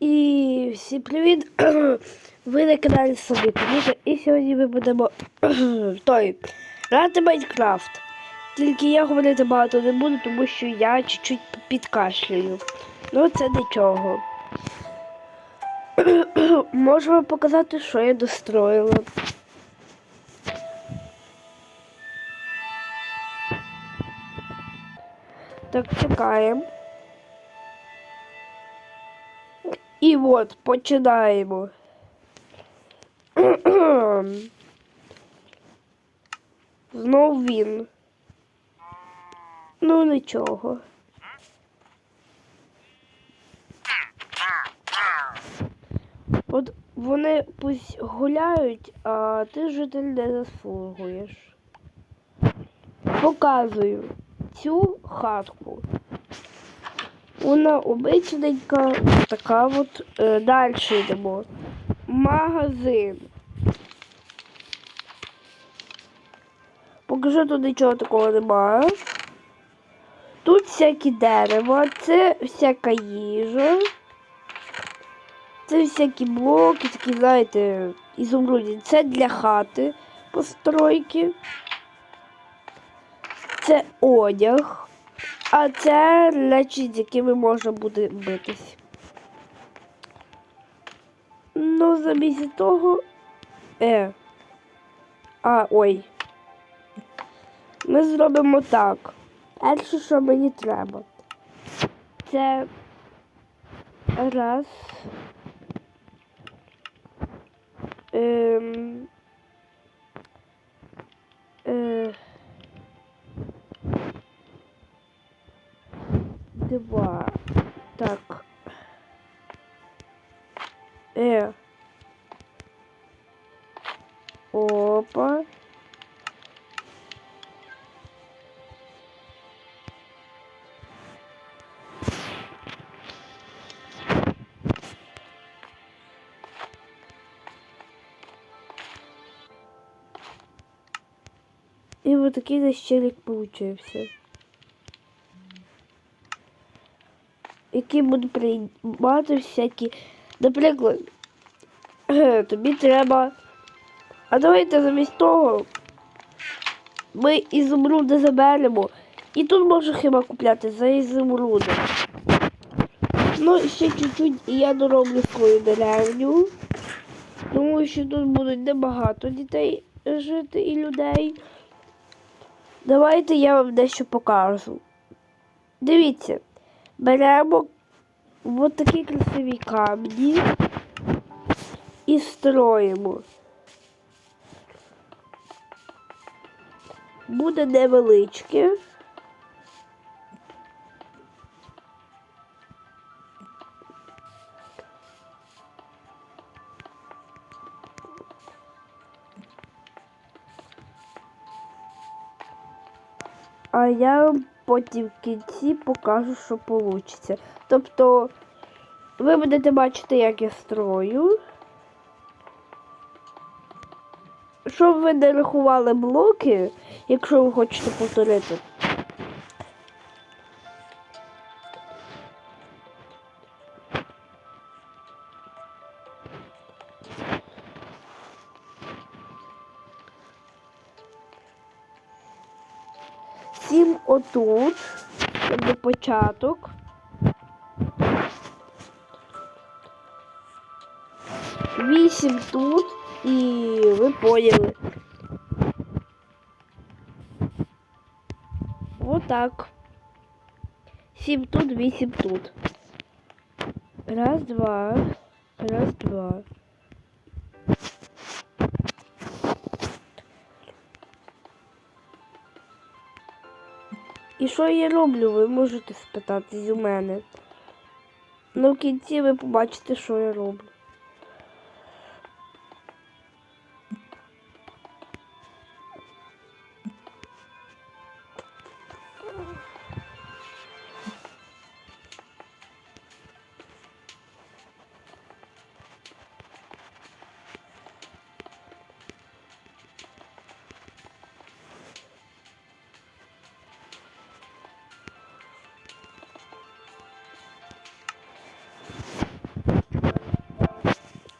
І всім привіт! Ви на каналі Собі Коміка. І сьогодні ми будемо той грати Майнкрафт. Тільки я говорити багато не буду, тому що я чуть-чуть підкашлюю. Ну це нічого. Можу вам показати, що я достроїла. Так, чекаємо. І от починаємо. Знов він. Ну нічого. От вони пусть гуляють, а ти житель не заслугуєш. Показую цю хатку. Вона обичненька, така от. Е, далі йдемо. Магазин. Поки що тут нічого такого немає. Тут всякі дерева, це всяка їжа. Це всякі блоки, такі, знаєте, ізумрудні. Це для хати постройки. Це одяг. А це речі, з якими можна буде битись. Ну, замість того. Е. А, ой. Ми зробимо так. Перше, що мені треба. Це раз. Ем. И вот такий наш челик получився. які будуть приймати всякі. Наприклад, тобі треба. А давайте замість того ми ізумруди заберемо. І тут можна хіба купляти за ізумруди. Ну, ще чуть-чуть і я дороблю свою деревню. Тому що тут будуть небагато дітей жити і людей. Давайте я вам дещо покажу. Дивіться беремо от такі красиві камні і строїмо. Буде невеличке. А я потім в кінці покажу, що вийде. Тобто ви будете бачити, як я строю. Щоб ви не рахували блоки, якщо ви хочете повторити. Сім отут, тобто початок. Вісім тут і ви поняли. Отак. Сім тут, вісім тут. Раз, два. Раз, два. І що я роблю, ви можете спитатись у мене. Ну в кінці ви побачите, що я роблю.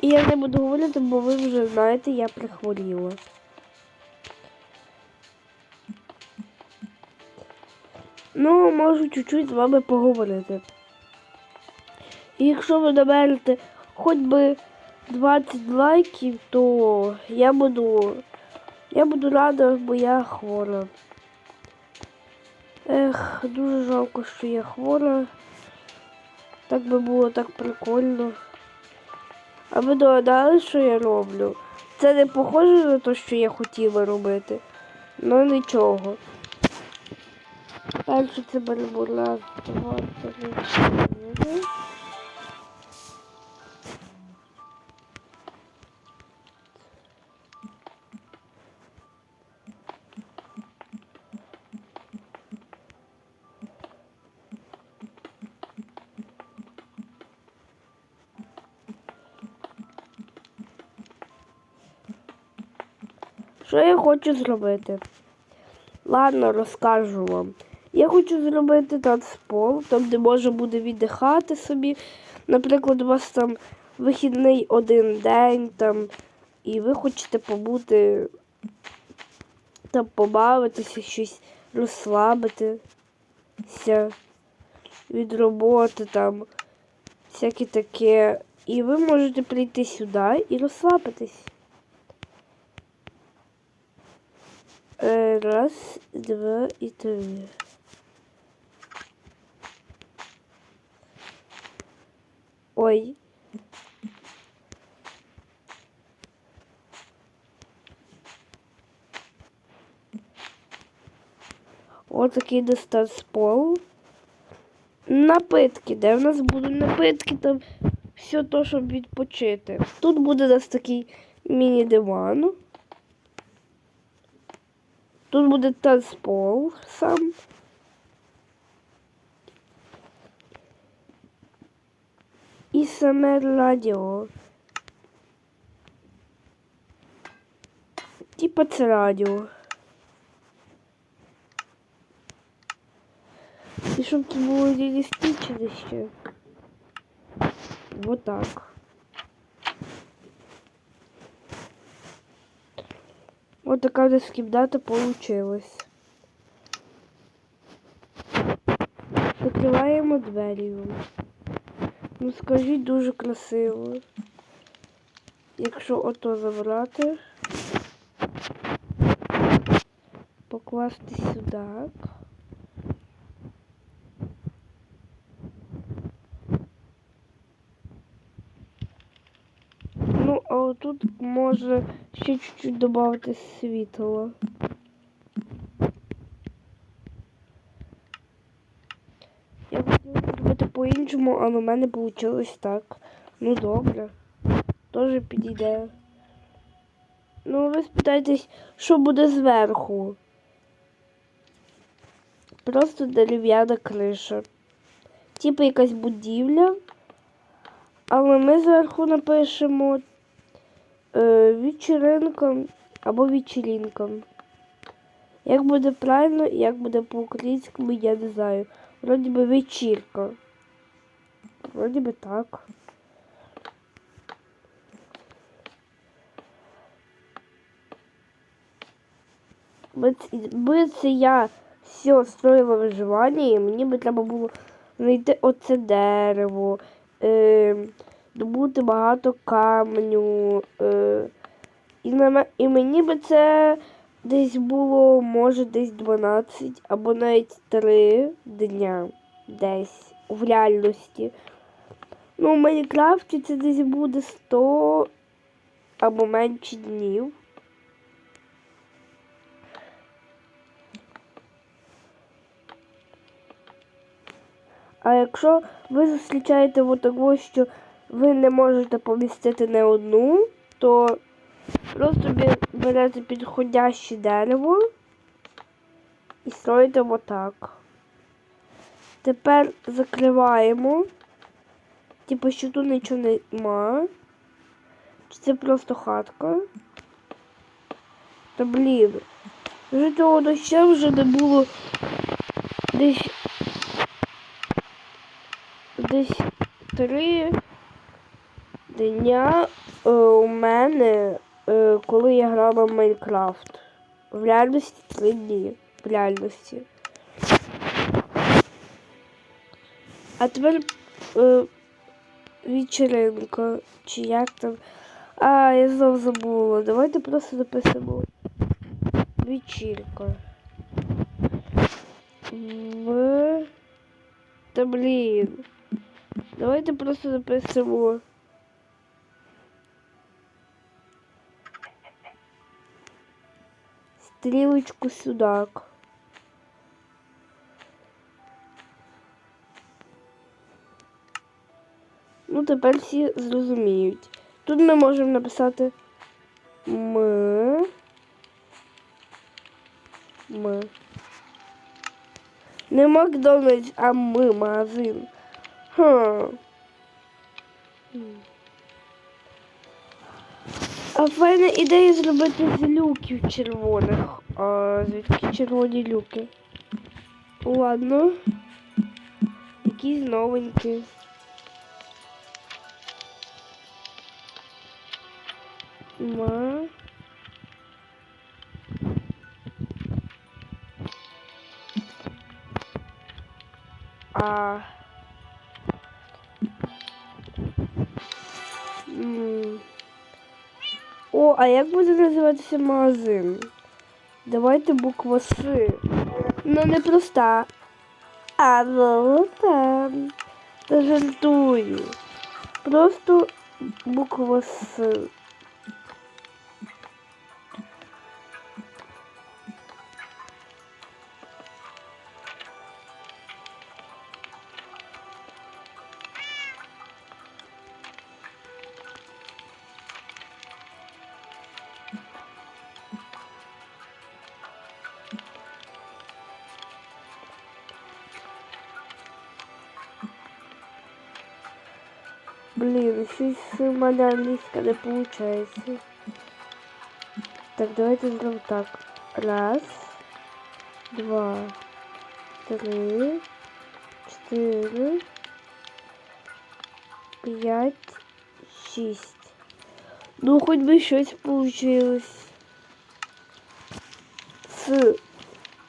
І я не буду говорити, бо ви вже знаєте, я прихворіла. Ну, можу чуть-чуть з вами поговорити. І якщо ви наберете хоч би 20 лайків, то я буду. Я буду рада, бо я хвора. Ех, дуже жалко, що я хвора. Так би було так прикольно. А ви догадали, що я роблю? Це не похоже на те, що я хотіла робити. Ну нічого. Перше це беремо раз, Що я хочу зробити? Ладно, розкажу вам. Я хочу зробити танцпол, там, де можна буде віддихати собі. Наприклад, у вас там вихідний один день, там, і ви хочете побути, там побавитися, щось розслабитися від роботи, там, всяке таке. І ви можете прийти сюди і розслабитись. Раз, два і три. Ой. Ось такий достав пол. Напитки. Де в нас будуть напитки, там все то, щоб відпочити. Тут буде у нас такий міні-диван. Тут буде танцпол сам. І саме радіо. Типа це радіо. І щоб це було реалістично. Вот так. Вот такая у нас кімната получилась. Закриваємо двері. Ну скажіть дуже красиво. Якщо ото забрати, покласти сюди. Отут може ще чуть-чуть додати світла. Я хотіла зробити по-іншому, але в мене вийшло так. Ну добре. Теж підійде. Ну, ви спитаєтесь, що буде зверху. Просто дерев'яна криша. Типу якась будівля. Але ми зверху напишемо е, або вечеринка. Як буде правильно, як буде по-українському, я не знаю. Вроді би вечірка. Вроді би так. Би це я все строїла виживання, і мені би треба було знайти оце дерево, е, добути багато камню. Е, і, на, і мені би це десь було, може, десь 12 або навіть 3 дня десь в реальності. Ну, в Майнкрафті це десь буде 100 або менше днів. А якщо ви зустрічаєте отаку, що ви не можете помістити не одну, то просто берете підходяще дерево і строїте отак. Тепер закриваємо. Типу, що тут нічого нема. Чи це просто хатка? Та блін. Вже того доща вже не було десь десь три дня е, у мене, е, коли я грала в Майнкрафт. В реальності три дні. В реальності. А тепер е, вечеринка. Чи як там. А, я знов забула. Давайте просто записимо. Вечірка. В... Та блін. Давайте просто записимо. Стрілочку сюдак. Ну, тепер всі зрозуміють. Тут ми можемо написати ми. Ми. Не Макдональдс, а ми магазин. Хм. А файна ідея зробити з люків червоних. А звідки червоні люки? Ладно. Якісь новенькі. Ма. А. А як буде називатися магазин? Давайте буква С. Ну не проста. А золота. Та жартую. Просто буква С. Щось в мене англійська не виходить. Так, давайте зробимо так. Раз, два, три, чотири, п'ять, шість. Ну, хоч би щось вийшло. С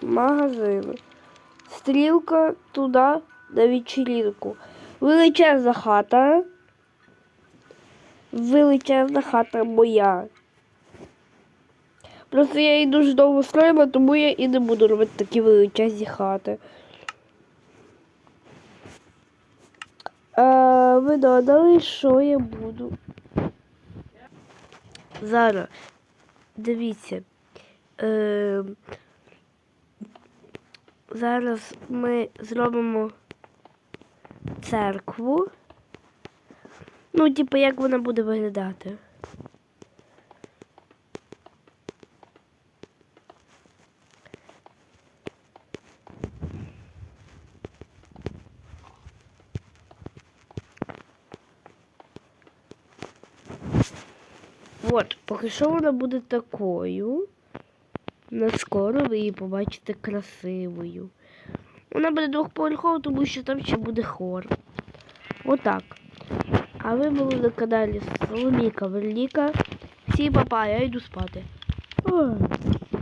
магазину. Стрілка туди на вечеринку. Величезна хата. Величезна хата моя. Просто я її дуже довго строїла, тому я і не буду робити такі величезні хати. А, ви додали, що я буду. Зараз. Дивіться. Е, зараз ми зробимо церкву. Ну, типу, як вона буде виглядати. От, поки що вона буде такою. На скоро ви її побачите красивою. Вона буде двохповерхова, тому що там ще буде хор. Отак. А ви були на каналі Соломіка Верліка. Всім папа, я йду спати.